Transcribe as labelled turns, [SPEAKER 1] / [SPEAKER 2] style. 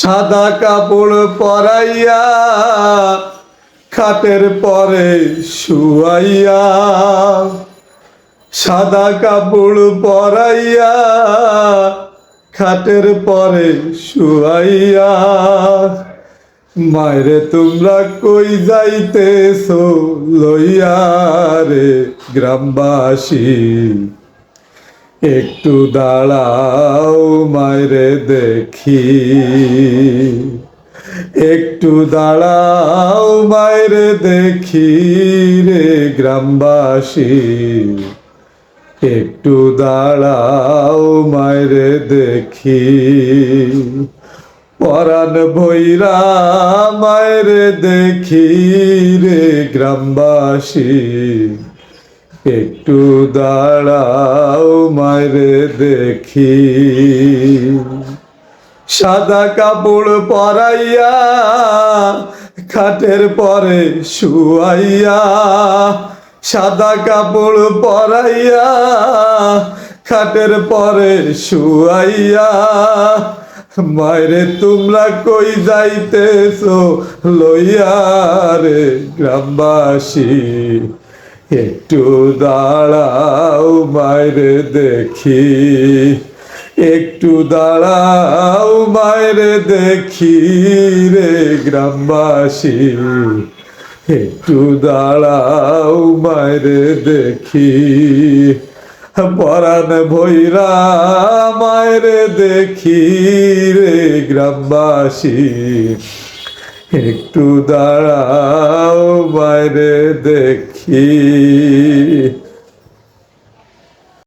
[SPEAKER 1] সাদা কাপড় পরাইয়া, খাটের পরে শুয়াইয়া, সাদা কাপড় পরাইয়া, খাটের পরে শুয়াইয়া, মায়েরে, তোমরা কই যাইতেছো লইয়া রে গ্রামবাসী? একটু দাঁড়াও মায়েরে দেখি। একটু দাঁড়াও মায়েরে দেখি রে গ্রামবাসী। একটু দাঁড়াও মায়েরে দেখি। পরাণ ভৈরা মায়েরে দেখি রে গ্রামবাসী। একটু দাঁড়াও মায়েরে দেখি। সাদা কাপড় পরাইয়া, খাটের পরে শুয়াইয়া, সাদা কাপড় পরাইয়া, খাটের পরে শুয়াইয়া মায়েরে তোমরা কই যাইতেছো লইয়া রে গ্রামবাসী? একটু দাঁড়াও মায়েরে দেখি। একটু দাঁড়াও মায়েরে দেখি রে গ্রামবাসী। একটু দাঁড়াও মায়েরে দেখি। পরাণ ভৈরা মায়েরে দেখি রে গ্রামবাসী। একটু দাঁড়াও বাইরে দেখি। key.